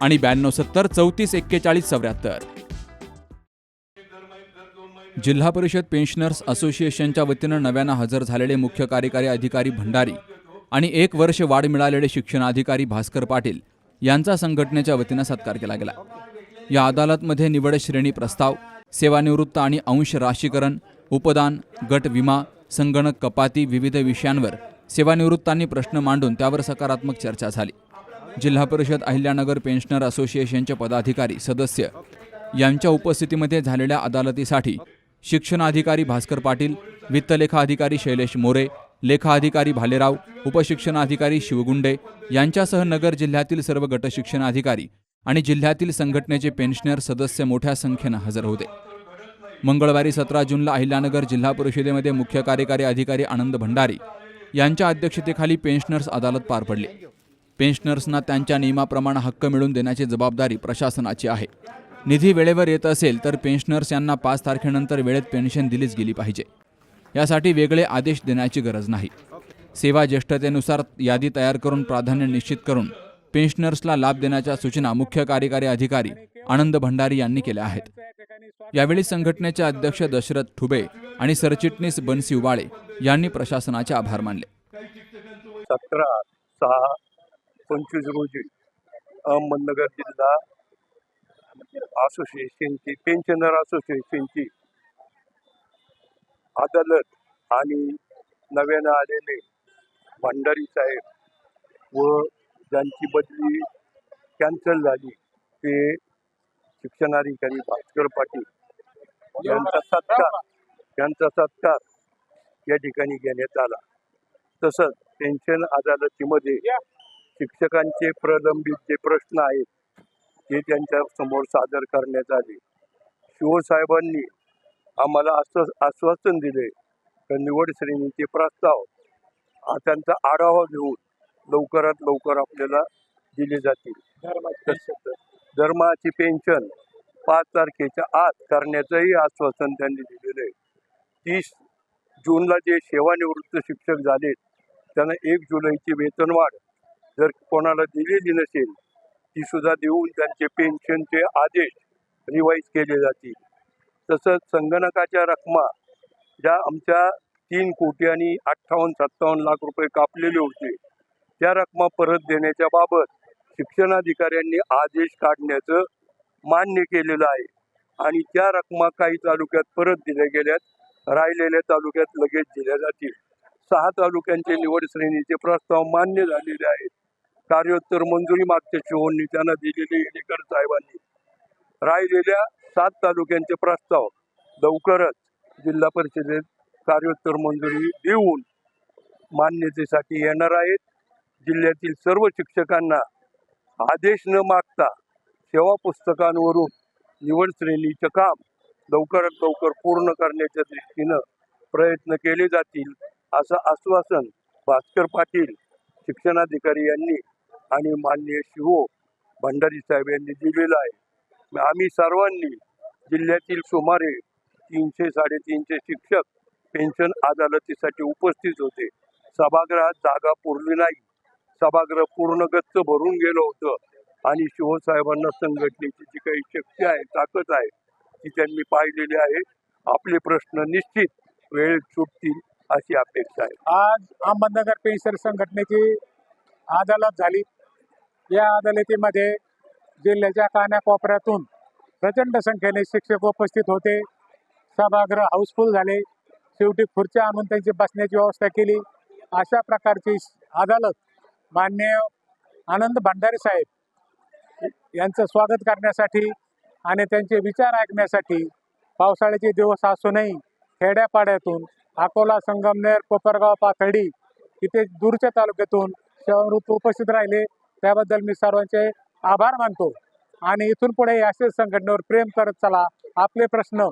आणि ब्याण्णव सत्तर चौतीस एक्केचाळीस चौऱ्याहत्तर. जिल्हा परिषद पेन्शनर्स असोसिएशनच्या वतीनं नव्यानं हजर झालेले मुख्य कार्यकारी अधिकारी भंडारी आणि एक वर्ष वाढ मिळालेले शिक्षणाधिकारी भास्कर पाटील यांचा संघटनेच्या वतीनं सत्कार केला गेला. या अदालतमध्ये निवड श्रेणी प्रस्ताव सेवानिवृत्त आणि अंश राशीकरण उपदान गट विमा संगणक कपाती विविध विषयांवर सेवानिवृत्तांनी प्रश्न मांडून त्यावर सकारात्मक चर्चा झाली. जिल्हा परिषद अहिल्यानगर पेन्शनर असोसिएशनचे पदाधिकारी सदस्य. यांच्या उपस्थितीमध्ये झालेल्या अदालतीसाठी शिक्षणाधिकारी भास्कर पाटील वित्तलेखाधिकारी शैलेश मोरे लेखा अधिकारी भालेराव उपशिक्षणाधिकारी शिवगुंडे यांच्यासह नगर जिल्ह्यातील सर्व गटशिक्षणाधिकारी आणि जिल्ह्यातील संघटनेचे पेन्शनर सदस्य मोठ्या संख्येनं हजर होते. मंगळवारी सतरा जूनला अहिल्यानगर जिल्हा परिषदेमध्ये मुख्य कार्यकारी अधिकारी आनंद भंडारी यांच्या अध्यक्षतेखाली पेन्शनर्स अदालत पार पडली. पेन्शनर्सना त्यांच्या नियमाप्रमाणे हक्क मिळवून देण्याची जबाबदारी प्रशासनाची आहे. निधी वेळेवर येत असेल तर पेन्शनर्स यांना पाच तारखेनंतर वेळेत पेन्शन दिलीच गेली पाहिजे. यासाठी वेगळे आदेश देण्याची गरज नाही. सेवा ज्येष्ठतेनुसार यादी तयार करून प्राधान्य निश्चित करून पेन्शनर्सला लाभ देण्याच्या सूचना मुख्य कार्यकारी अधिकारी आनंद भंडारी यांनी केल्या आहेत. यावेळी संघटनेचे अध्यक्ष दशरथ ठुबे आणि सरचिटणीस बन्सी उबाळे यांनी प्रशासनाचे आभार मानले. सतरा सहा पंचवीस रोजी अहमदनगर जिल्हा असोसिएशनची पेन्शनर असोसिएशनची अदालत आणि नव्यानं आलेले भंडारी साहेब व ज्यांची बदली कॅन्सल झाली ते शिक्षणाधिकारी भास्कर पाटील यांचा सत्कार यांचा सत्कार या ठिकाणी घेण्यात आला. तसंच पेन्शन अदालतीमध्ये शिक्षकांचे प्रलंबित जे प्रश्न आहेत ते त्यांच्यासमोर सादर करण्यात आले. शिवसाहेबांनी आम्हाला असं आश्वासन दिले तर निवड श्रेणीचे प्रस्ताव हा त्यांचा आढावा घेऊन लवकरात लवकर आपल्याला दिले जातील. धर्माची पेन्शन पाच तारखेच्या आत करण्याचंही आश्वासन त्यांनी दिलेलं आहे. तीस जूनला जे सेवानिवृत्त शिक्षक झालेत त्यांना एक जुलैची वेतनवाढ जर कोणाला दिलेली नसेल ती सुद्धा देऊन त्यांचे पेन्शनचे आदेश रिवाईज केले जातील. तसंच संगणकाच्या रकमा ज्या आमच्या तीन कोटी आणि अठ्ठावन्न सत्तावन्न लाख रुपये कापलेले होते त्या रकमा परत देण्याच्या बाबत शिक्षणाधिकाऱ्यांनी आदेश काढण्याचं मान्य केलेलं आहे. आणि त्या रकमा काही तालुक्यात परत दिल्या गेल्यात राहिलेल्या तालुक्यात लगेच दिल्या जातील. सहा तालुक्यांचे निवड श्रेणीचे प्रस्ताव मान्य झालेले आहेत. कार्योत्तर मंजुरी मागच्या शिवोंनी त्यांना दिलेले इडेकर साहेबांनी. राहिलेल्या सात तालुक्यांचे प्रस्ताव लवकरच जिल्हा परिषदेत कार्योत्तर मंजुरी देऊन मान्यतेसाठी येणार आहेत. जिल्ह्यातील सर्व शिक्षकांना आदेश न मागता सेवा पुस्तकांवरून निवड श्रेणीचं काम लवकरात लवकर पूर्ण करण्याच्या दृष्टीनं प्रयत्न केले जातील असं आश्वासन भास्कर पाटील शिक्षणाधिकारी यांनी आणि माननीय शिवो भंडारी साहेब यांनी दिलेलं आहे. आम्ही सर्वांनी जिल्ह्यातील सुमारे तीनशे साडेतीनशे शिक्षक पेन्शन अदालतीसाठी उपस्थित होते. सभागृहात जागा पुरली नाही. सभागृह पूर्ण गच्च भरून गेलं होतं आणि शिवसाहेबांना संघटनेची जी काही शक्ती आहे ताकद आहे ती त्यांनी पाहिलेली आहे. आपले प्रश्न निश्चित वेळेत सुटतील अशी अपेक्षा आहे. आज अहमदनगर पेन्शन संघटनेची अदालत झाली. या अदालतीमध्ये जिल्ह्याच्या कानाकोपऱ्यातून प्रचंड संख्येने शिक्षक उपस्थित होते. सभागृह हाऊसफुल झाले. शेवटी खुर्च्या आणून त्यांची बसण्याची व्यवस्था केली. अशा प्रकारची अदालत मान्य आनंद भंडारी साहेब यांचं स्वागत करण्यासाठी आणि त्यांचे विचार ऐकण्यासाठी पावसाळ्याचे दिवस असूनही खेड्यापाड्यातून अकोला संगमनेर कोपरगाव पाथर्डी इथे दूरच्या तालुक्यातून सेवानिवृत्त उपस्थित राहिले. त्याबद्दल मी सर्वांचे आभार मानतो. आणि इथून पुढे असेच संघटनेवर प्रेम करत चला. आपले प्रश्न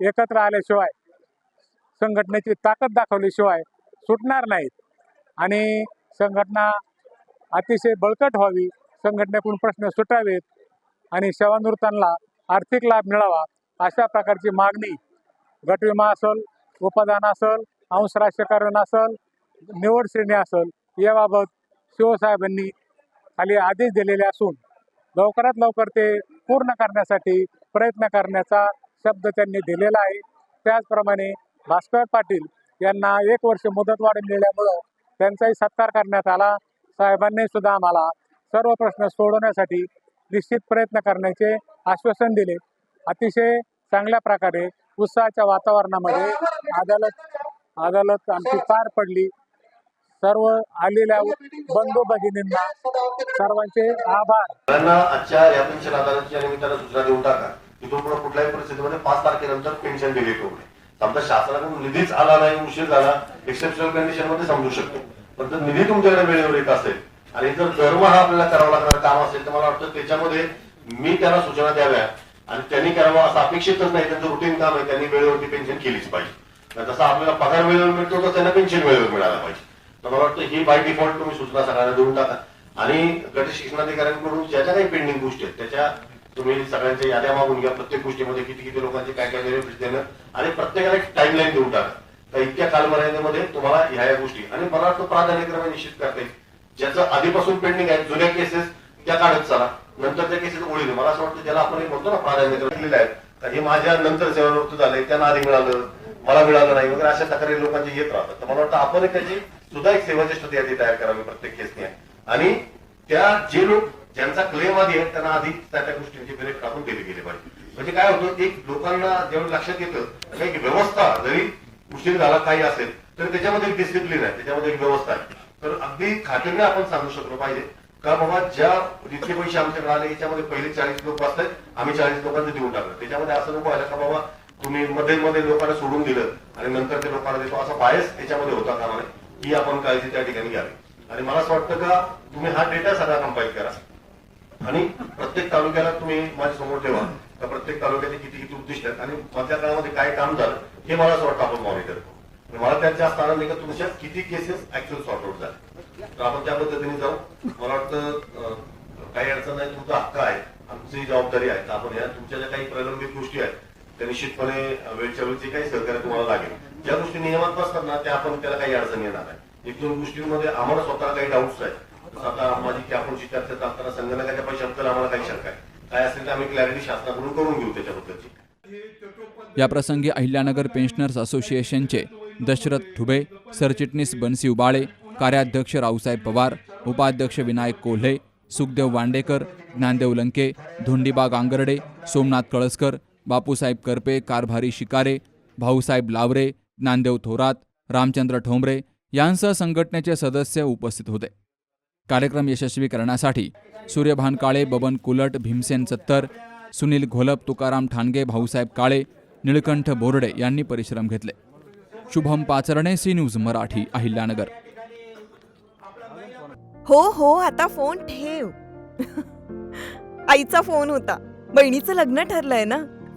एकत्र आल्याशिवाय संघटनेची ताकद दाखवल्याशिवाय सुटणार नाहीत. आणि संघटना अतिशय बळकट व्हावी संघटनेकडून प्रश्न सुटावेत आणि सेवानिवृत्तांना आर्थिक लाभ मिळावा अशा प्रकारची मागणी गटविमा असल उपदान असल अंश राजकारण असल निवड श्रेणी असल याबाबत शिवसाहेबांनी खाली आदेश दिलेले असून लवकरात लवकर ते पूर्ण करण्यासाठी प्रयत्न करण्याचा शब्द त्यांनी दिलेला आहे. त्याचप्रमाणे भास्कर पाटील यांना एक वर्ष मुदतवाढ मिळाल्यामुळं त्यांचाही सत्कार करण्यात आला. साहेबांनी सुद्धा आम्हाला सर्व प्रश्न सोडवण्यासाठी निश्चित प्रयत्न करण्याचे आश्वासन दिले. अतिशय चांगल्या प्रकारे उत्साहाच्या वातावरणामध्ये अदालत अदालत आमची पार पडली. सर्व आलेल्या बंधू भगिनींना सर्वांचे आभार. त्यांना आजच्या या पेन्शन आधाराच्या निमित्तानं सूचना देऊन टाका. तिथून पुढे कुठल्याही परिस्थितीमध्ये पाच तारखेनंतर पेन्शन दिली होऊ समजा शासनाकडून निधीच आला नाही उशीर झाला एक्सेप्शनल कंडिशनमध्ये समजू शकतो. पण जर निधी तुमच्याकडे वेळेवर येत असेल आणि जर दरमहा आपल्याला करावं लागणार काम असेल तर मला वाटतं त्याच्यामध्ये मी त्यांना सूचना द्याव्या आणि त्यांनी करावं असं अपेक्षितच नाही. त्यांचं रुटीन काम आहे त्यांनी वेळेवरती पेन्शन केलीच पाहिजे. जसं आपल्याला पगार वेळेवर मिळतो तर त्यांना पेन्शन वेळेवर मिळायला पाहिजे. तर मला वाटतं ही बाय डिफॉल्ट तुम्ही सूचना सगळ्यांना देऊन टाका. आणि गट शिक्षणाधिकाऱ्यांकडून ज्या ज्या काही पेंडिंग गोष्टी आहेत त्याच्या तुम्ही सगळ्यांच्या याद्या मागून घ्या. प्रत्येक गोष्टीमध्ये किती किती लोकांचे काय काय बेनिफिट देणं आणि प्रत्येकाला एक टाईमलाईन देऊन टाका. तर इतक्या कालमर्यादेमध्ये तुम्हाला ह्या या गोष्टी. आणि मला वाटतं प्राधान्यक्रम निश्चित करता येईल. ज्याचं आधीपासून पेंडिंग आहे जुन्या केसेस त्या काढत चला. नंतर त्या केसेस ओळीने. मला असं वाटतं ज्याला आपण एक म्हणतो ना प्राधान्यक्रम आहे तर हे माझ्या नंतर सेवानिवृत्त झाले त्यांना आधी मिळालं मला मिळालं नाही वगैरे अशा तक्रारी लोकांचे येत राहतात. तर मला वाटतं आपण त्याची सुद्धा एक सेवाज्येष्ठ यादी तयार करावी प्रत्येक केसने. आणि त्या जे लोक ज्यांचा क्लेम आधी आहे त्यांना आधी त्या त्या गोष्टींची टाकून आपण दिले गेले पाहिजे. म्हणजे काय होतं एक लोकांना जेवढं लक्षात येतं एक व्यवस्था जरी उशीर झाला काही असेल तर त्याच्यामध्ये एक डिसिप्लिन आहे त्याच्यामध्ये एक व्यवस्था आहे. तर अगदी खात्रीने आपण सांगू शकलो पाहिजे का बाबा ज्या जितके पैसे आमच्या मिळाले याच्यामध्ये पहिले चाळीस लोक असतात आम्ही चाळीस लोकांचं देऊन टाकलं. त्याच्यामध्ये असं नको व्हायला का बाबा तुम्ही मध्ये मध्ये लोकांना सोडून दिलं आणि नंतर ते लोकांना देतो असा बायस त्याच्यामध्ये होता कामा नये. ही आपण काळजी त्या ठिकाणी घ्यावी. आणि मला असं वाटतं का तुम्ही हा डेटा सगळा कंपाईल करा. आणि प्रत्येक तालुक्याला तुम्ही माझ्यासमोर ठेवा. का प्रत्येक तालुक्याचे किती किती उद्दिष्ट आहेत आणि मधल्या काळामध्ये काय काम झालं हे मला असं वाटतं आपण मॉनिटर करू. मला त्यात जास्त आनंद का तुमच्या किती केसेस ऍक्च्युअल सॉर्ट आउट झाले. तर आपण त्या पद्धतीने जाऊ. मला वाटतं काही अडचण नाही तुमचा हक्क आहे. आमची जबाबदारी आहे. तर आपण या तुमच्या ज्या काही प्रलंबित गोष्टी आहेत तर निश्चितपणे वेळच्या वेळी जे काही सहकार्य तुम्हाला लागेल ज्या गोष्टी नियमात बसतात ना त्या आपण त्याला काही अडचण येणार नाही. एक दोन गोष्टींमध्ये आम्हाला स्वतः काही डाऊट्स आहेत. आता माझी की आपण चर्चा चालताना संगणकाच्या पैशाबद्दल आम्हाला काही शंका आहे. काय असेल तर आम्ही क्लॅरिटी शासनाकडून करून घेऊ त्याच्याबद्दलची. याप्रसंगी अहिल्यानगर पेन्शनर्स असोसिएशनचे दशरथ ठुबे सरचिटणीस बनसी उबाळे कार्याध्यक्ष रावसाहेब पवार उपाध्यक्ष विनायक कोल्हे सुखदेव वांडेकर ज्ञानदेव लंके धोंडीबा गांगरडे सोमनाथ कळसकर बापूसाहेब करपे कारभारी शिकारे भाऊसाहेब लावरे ज्ञानदेव थोरात रामचंद्र ठोंबरे यांसह संघटनेचे सदस्य उपस्थित होते. कार्यक्रम यशस्वी करण्यासाठी सूर्यभान काळे बबन कुलट भीमसेन सत्तर सुनील घोलप तुकाराम ठाणगे भाऊसाहेब काळे निळकंठ बोर्डे यांनी परिश्रम घेतले. Shubham Pacharne C news Marathi Ahilyanagar. हो हो आता फोन ठेव. आईचा फोन होता. बहिणीचं लग्न ठरलंय ना?